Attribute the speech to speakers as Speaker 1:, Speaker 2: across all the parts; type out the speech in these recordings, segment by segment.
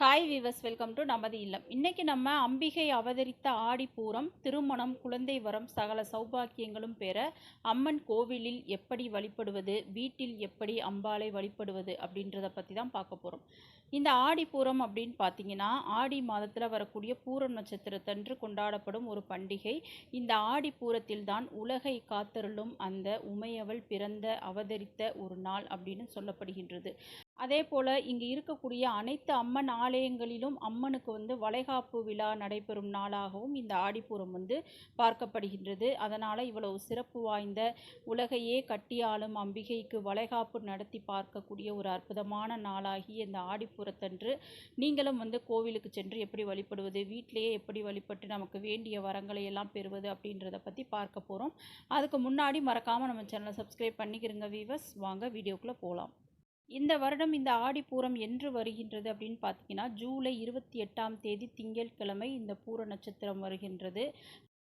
Speaker 1: Hi viewers welcome to நமது இல்லம். இன்றைக்கி நம்ம அம்பிகை அவதரித்த ஆடிப்பூரம் திருமணம் குழந்தை வரம் சகல சௌபாக்கியங்களும் பெற அம்மன் கோவிலில் எப்படி வழிபடுவது வீட்டில் எப்படி அம்பாளை வழிபடுவது அப்படின்றத பற்றி தான் பார்க்க போகிறோம் இந்த ஆடிப்பூரம் அப்படின்னு பார்த்தீங்கன்னா ஆடி மாதத்தில் வரக்கூடிய பூர நட்சத்திரத்தன்று கொண்டாடப்படும் ஒரு பண்டிகை. இந்த ஆடிப்பூரத்தில் தான் உலகை காத்தருளும் அந்த உமையவள் பிறந்த அவதரித்த ஒரு நாள் அப்படின்னு சொல்லப்படுகின்றது. அதே போல் இங்கே இருக்கக்கூடிய அனைத்து அம்மன் ஆலயங்களிலும் அம்மனுக்கு வந்து வளைகாப்பு விழா நடைபெறும் நாளாகவும் இந்த ஆடிப்பூரம் வந்து பார்க்கப்படுகின்றது. அதனால் இவ்வளவு சிறப்பு வாய்ந்த உலகையே கட்டியாளும் அம்பிகைக்கு வளைகாப்பு நடத்தி பார்க்கக்கூடிய ஒரு அற்புதமான நாளாகி இந்த ஆடிப்பூரத்தன்று நீங்களும் வந்து கோவிலுக்கு சென்று எப்படி வழிபடுவது வீட்டிலேயே எப்படி வழிபட்டு நமக்கு வேண்டிய வரங்களை எல்லாம் பெறுவது அப்படின்றத பற்றி பார்க்க போகிறோம் அதுக்கு முன்னாடி மறக்காமல் நம்ம சேனலை சப்ஸ்கிரைப் பண்ணிக்கிறங்க வீவர்ஸ் வாங்க வீடியோக்குள்ளே போகலாம் இந்த வருடம் இந்த ஆடிப்பூரம் என்று வருகின்றது அப்படின்னு பார்த்தீங்கன்னா ஜூலை இருபத்தி எட்டாம் தேதி திங்கட்கிழமை இந்த பூர நட்சத்திரம் வருகின்றது.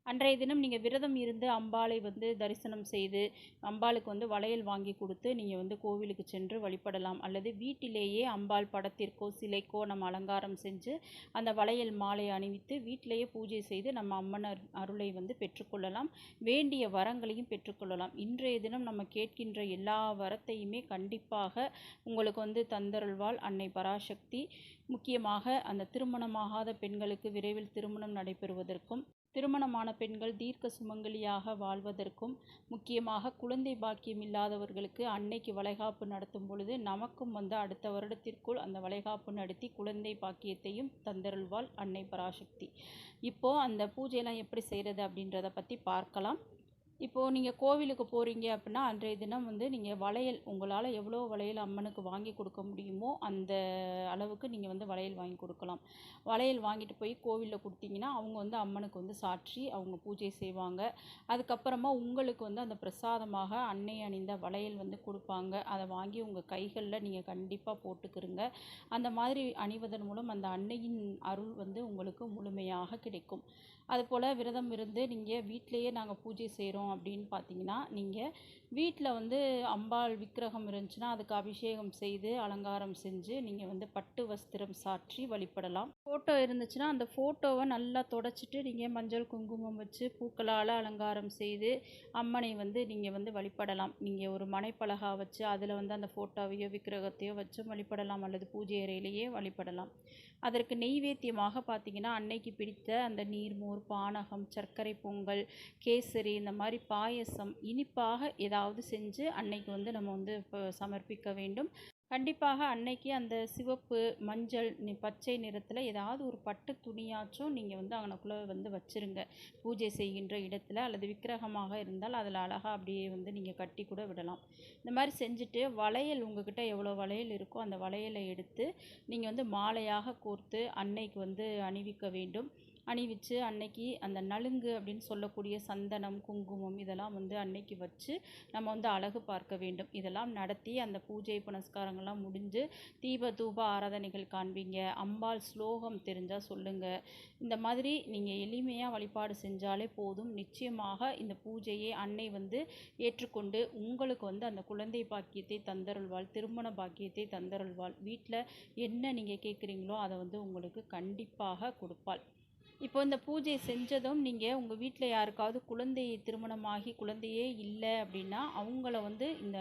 Speaker 1: அன்றைய தினம் நீங்கள் விரதம் இருந்து அம்பாளை வந்து தரிசனம் செய்து அம்பாளுக்கு வந்து வளையல் வாங்கி கொடுத்து நீங்கள் வந்து கோவிலுக்கு சென்று வழிபடலாம். அல்லது வீட்டிலேயே அம்பாள் படத்திற்கோ சிலைக்கோ நம்ம அலங்காரம் செஞ்சு அந்த வளையல் மாலை அணிவித்து வீட்டிலேயே பூஜை செய்து நம்ம அம்மன் அருளை வந்து பெற்றுக்கொள்ளலாம். வேண்டிய வரங்களையும் பெற்றுக்கொள்ளலாம். இன்றைய தினம் நம்ம கேட்கின்ற எல்லா வரத்தையுமே கண்டிப்பாக உங்களுக்கு வந்து தந்தருள்வாள் அன்னை பராசக்தி. முக்கியமாக அந்த திருமணமாகாத பெண்களுக்கு விரைவில் திருமணம் நடைபெறுவதற்கும் திருமணமான பெண்கள் தீர்க்க சுமங்கலியாக வாழ்வதற்கும் முக்கியமாக குழந்தை பாக்கியம் இல்லாதவர்களுக்கு அன்னைக்கு வளைகாப்பு நடத்தும் பொழுது நமக்கும் வந்து அடுத்த வருடத்திற்குள் அந்த வளைகாப்பு நடத்தி குழந்தை பாக்கியத்தையும் தந்தருள்வாள் அன்னை பராசக்தி. இப்போது அந்த பூஜையெல்லாம் எப்படி செய்கிறது அப்படின்றத பற்றி பார்க்கலாம். இப்போது நீங்கள் கோவிலுக்கு போகிறீங்க அப்படின்னா அன்றைய தினம் வந்து நீங்கள் வளையல் உங்களால் எவ்வளோ வளையல் அம்மனுக்கு வாங்கி கொடுக்க முடியுமோ அந்த அளவுக்கு நீங்கள் வந்து வளையல் வாங்கி கொடுக்கலாம். வளையல் வாங்கிட்டு போய் கோவிலில் கொடுத்தீங்கன்னா அவங்க வந்து அம்மனுக்கு வந்து சாற்றி அவங்க பூஜை செய்வாங்க. அதுக்கப்புறமா உங்களுக்கு வந்து அந்த பிரசாதமாக அன்னை அணிந்த வளையல் வந்து கொடுப்பாங்க. அதை வாங்கி உங்கள் கைகளில் நீங்கள் கண்டிப்பாக போட்டுக்கிறங்க அந்த மாதிரி அணிவதன் மூலம் அந்த அன்னையின் அருள் வந்து உங்களுக்கு முழுமையாக கிடைக்கும். அதுபோல் விரதம் இருந்து நீங்கள் வீட்டிலையே நாங்கள் பூஜை செய்கிறோம் அப்படின்னு பார்த்தீங்கன்னா நீங்கள் வீட்டில் வந்து அம்பாள் விக்கிரகம் இருந்துச்சுன்னா அதுக்கு அபிஷேகம் செய்து அலங்காரம் செஞ்சு நீங்கள் வந்து பட்டு வஸ்திரம் சாற்றி வழிபடலாம். ஃபோட்டோ இருந்துச்சுன்னா அந்த ஃபோட்டோவை நல்லா தொடச்சிட்டு நீங்கள் மஞ்சள் குங்குமம் வச்சு பூக்களால் அலங்காரம் செய்து அம்மனை வந்து நீங்கள் வந்து வழிபடலாம். நீங்கள் ஒரு மனைப்பலகா வச்சு அதில் வந்து அந்த ஃபோட்டோவையோ விக்கிரகத்தையோ வச்சு வழிபடலாம் அல்லது பூஜை அறையிலேயே வழிபடலாம். அதற்கு நெய்வேத்தியமாக பார்த்தீங்கன்னா அன்னைக்கு பிடித்த அந்த நீர்மோர் பானகம் சர்க்கரை பொங்கல் கேசரி இந்த மாதிரி பாயசம் இனிப்பாக ஏதாவது செஞ்சு அன்னைக்கு வந்து நம்ம வந்து இப்போ சமர்ப்பிக்க வேண்டும். கண்டிப்பாக அன்னைக்கு அந்த சிவப்பு மஞ்சள் பச்சை நிறத்தில் ஏதாவது ஒரு பட்டு துணியாச்சும் நீங்கள் வந்து அங்கனக்குள்ளே வந்து வச்சுருங்க. பூஜை செய்கின்ற இடத்துல அல்லது விக்கிரகமாக இருந்தால் அதில் அழகாக அப்படியே வந்து நீங்கள் கட்டி கூட விடலாம். இந்த மாதிரி செஞ்சுட்டு வளையல் உங்ககிட்ட எவ்வளோ வளையல் இருக்கோ அந்த வளையலை எடுத்து நீங்கள் வந்து மாலையாக கோர்த்து அன்னைக்கு வந்து அணிவிக்க வேண்டும். அணிவிச்சு அன்னைக்கு அந்த நலுங்கு அப்படின்னு சொல்லக்கூடிய சந்தனம் குங்குமம் இதெல்லாம் வந்து அன்னைக்கு வச்சு நம்ம வந்து அழகு பார்க்க வேண்டும். இதெல்லாம் நடத்தி அந்த பூஜை புனஸ்காரங்கள்லாம் முடிஞ்சு தீப தூப ஆராதனைகள் காண்பீங்க. அம்பாள் ஸ்லோகம் தெரிஞ்சால் சொல்லுங்கள் இந்த மாதிரி நீங்கள் எளிமையாக வழிபாடு செஞ்சாலே போதும். நிச்சயமாக இந்த பூஜையை அன்னை வந்து ஏற்றுக்கொண்டு உங்களுக்கு வந்து அந்த குழந்தை பாக்கியத்தை தந்தருள்வாள் திருமண பாக்கியத்தை தந்தருள்வாள். வீட்டில் என்ன நீங்கள் கேட்குறீங்களோ அதை வந்து உங்களுக்கு கண்டிப்பாக கொடுப்பாள். இப்போ இந்த பூஜை செஞ்சதும் நீங்கள் உங்கள் வீட்டில் யாருக்காவது குழந்தையை திருமணமாகி குழந்தையே இல்லை அப்படின்னா அவங்கள வந்து இந்த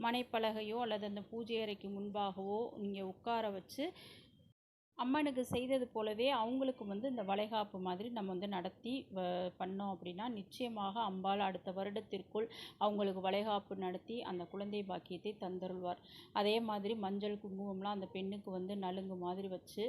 Speaker 1: மனைப்பலகையோ அல்லது அந்த பூஜை அறைக்கு முன்பாகவோ நீங்கள் உட்கார வச்சு அம்மனுக்கு செய்தது போலவே அவங்களுக்கு வந்து இந்த வளைகாப்பு மாதிரி நம்ம வந்து நடத்தி வ பண்ணோம் அப்படின்னா நிச்சயமாக அம்பாள் அடுத்த வருடத்திற்குள் அவங்களுக்கு வளைகாப்பு நடத்தி அந்த குழந்தை பாக்கியத்தை தந்தருள்வார். அதே மாதிரி மஞ்சள் குங்குமம்லாம் அந்த பெண்ணுக்கு வந்து நலுங்கு மாதிரி வச்சு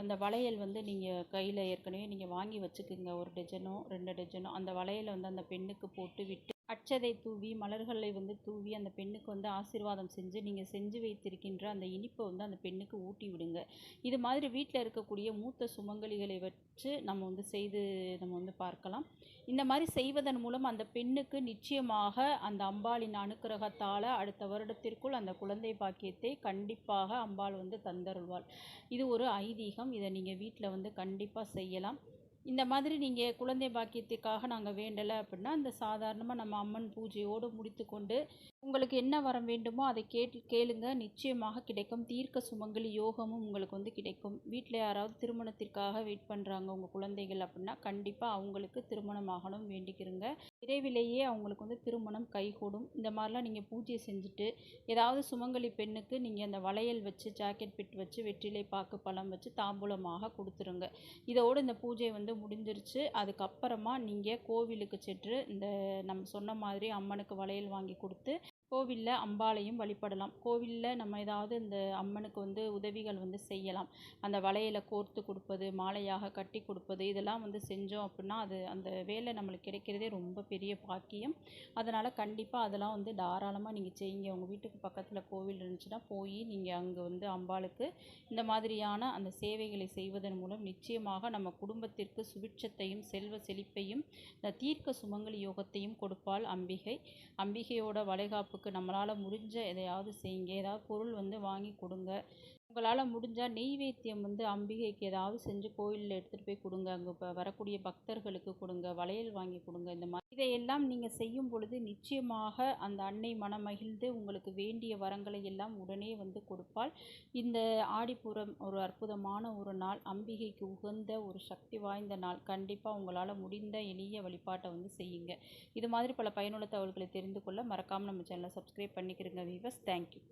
Speaker 1: அந்த வளையல் வந்து நீங்கள் கையில் ஏற்கனவே நீங்கள் வாங்கி வச்சுக்குங்க. ஒரு டஜனோ ரெண்டு டஜனோ அந்த வளையலை வந்து அந்த பெண்ணுக்கு போட்டு விட்டு அட்சதை தூவி மலர்களை வந்து தூவி அந்த பெண்ணுக்கு வந்து ஆசீர்வாதம் செஞ்சு நீங்கள் செஞ்சு வைத்திருக்கின்ற அந்த இனிப்பை வந்து அந்த பெண்ணுக்கு ஊட்டி விடுங்க. இது மாதிரி வீட்டில் இருக்கக்கூடிய மூத்த சுமங்கலிகளை வச்சு நம்ம வந்து செய்து நம்ம வந்து பார்க்கலாம். இந்த மாதிரி செய்வதன் மூலம் அந்த பெண்ணுக்கு நிச்சயமாக அந்த அம்பாளின் அனுக்கிரகத்தால் அடுத்த வருடத்திற்குள் அந்த குழந்தை பாக்கியத்தை கண்டிப்பாக அம்பாள் வந்து தந்தருள்வாள். இது ஒரு ஐதீகம். இதை நீங்கள் வீட்டில் வந்து கண்டிப்பாக செய்யலாம். இந்த மாதிரி நீங்கள் குழந்தை பாக்கியத்துக்காக நாங்கள் வேண்டலை அப்படின்னா இந்த சாதாரணமாக நம்ம அம்மன் பூஜையோடு முடித்துக்கொண்டு உங்களுக்கு என்ன வரம் வேண்டுமோ அதை கேட்டு கேளுங்க. நிச்சயமாக கிடைக்கும். தீர்க்க சுமங்கலி யோகமும் உங்களுக்கு வந்து கிடைக்கும். வீட்டில் யாராவது திருமணத்திற்காக வெயிட் பண்ணுறாங்க உங்கள் குழந்தைகள் அப்படின்னா கண்டிப்பாக அவங்களுக்கு திருமணம் ஆகணும். வேண்டிக்கிறங்க. விரைவிலேயே அவங்களுக்கு வந்து திருமணம் கைகூடும். இந்த மாதிரிலாம் நீங்கள் பூஜை செஞ்சுட்டு ஏதாவது சுமங்கலி பெண்ணுக்கு நீங்கள் அந்த வளையல் வச்சு ஜாக்கெட் பிட் வச்சு வெற்றிலை பாக்கு பழம் வச்சு தாம்பூலமாக கொடுத்துருங்க. இதோடு இந்த பூஜை வந்து முடிஞ்சிருச்சு. அதுக்கப்புறமா நீங்கள் கோவிலுக்கு சென்று இந்த நம்ம சொன்ன மாதிரி அம்மனுக்கு வளையல் வாங்கி கொடுத்து கோவிலில் அம்பாளையும் வழிபடலாம். கோவிலில் நம்ம ஏதாவது இந்த அம்மனுக்கு வந்து உதவிகள் வந்து செய்யலாம். அந்த வளையலை கோர்த்து கொடுப்பது மாலையாக கட்டி கொடுப்பது இதெல்லாம் வந்து செஞ்சோம் அப்படின்னா அது அந்த வேலை நம்மளுக்கு கிடைக்கிறதே ரொம்ப பெரிய பாக்கியம். அதனால் கண்டிப்பாக அதெல்லாம் வந்து தாராளமாக நீங்கள் செய்யுங்க. உங்கள் வீட்டுக்கு பக்கத்தில் கோவில் இருந்துச்சுன்னா போய் நீங்கள் அங்கே வந்து அம்பாளுக்கு இந்த மாதிரியான அந்த சேவைகளை செய்வதன் மூலம் நிச்சயமாக நம்ம குடும்பத்திற்கு சுபிட்சத்தையும் செல்வ செழிப்பையும் இந்த தீர்க்க சுமங்கலி யோகத்தையும் கொடுப்பாள் அம்பிகை. அம்பிகையோட வளைகாப்புக்கு நம்மளால் முடிஞ்ச எதையாவது செய்யுங்க. ஏதாவது பொருள் வந்து வாங்கி கொடுங்க. உங்களால் முடிஞ்சால் நெய்வேத்தியம் வந்து அம்பிகைக்கு ஏதாவது செஞ்சு கோயிலில் எடுத்துகிட்டு போய் கொடுங்க. அங்கே இப்போ வரக்கூடிய பக்தர்களுக்கு கொடுங்க. வளையல் வாங்கி கொடுங்க. இந்த மாதிரி இதையெல்லாம் நீங்கள் செய்யும் பொழுது நிச்சயமாக அந்த அன்னை மனமகிழ்ந்து உங்களுக்கு வேண்டிய வரங்களை எல்லாம் உடனே வந்து கொடுப்பாள். இந்த ஆடிப்புறம் ஒரு அற்புதமான ஒரு நாள். அம்பிகைக்கு உகந்த ஒரு சக்தி வாய்ந்த நாள். கண்டிப்பாக உங்களால் முடிந்த எளிய வழிபாட்டை வந்து செய்யுங்க. இது மாதிரி பல பயனுள்ள தகவல்களை தெரிந்து கொள்ள மறக்காமல் நம்ம சேனலை சப்ஸ்கிரைப் பண்ணிக்கிறங்க வீவர்ஸ் தேங்க்யூ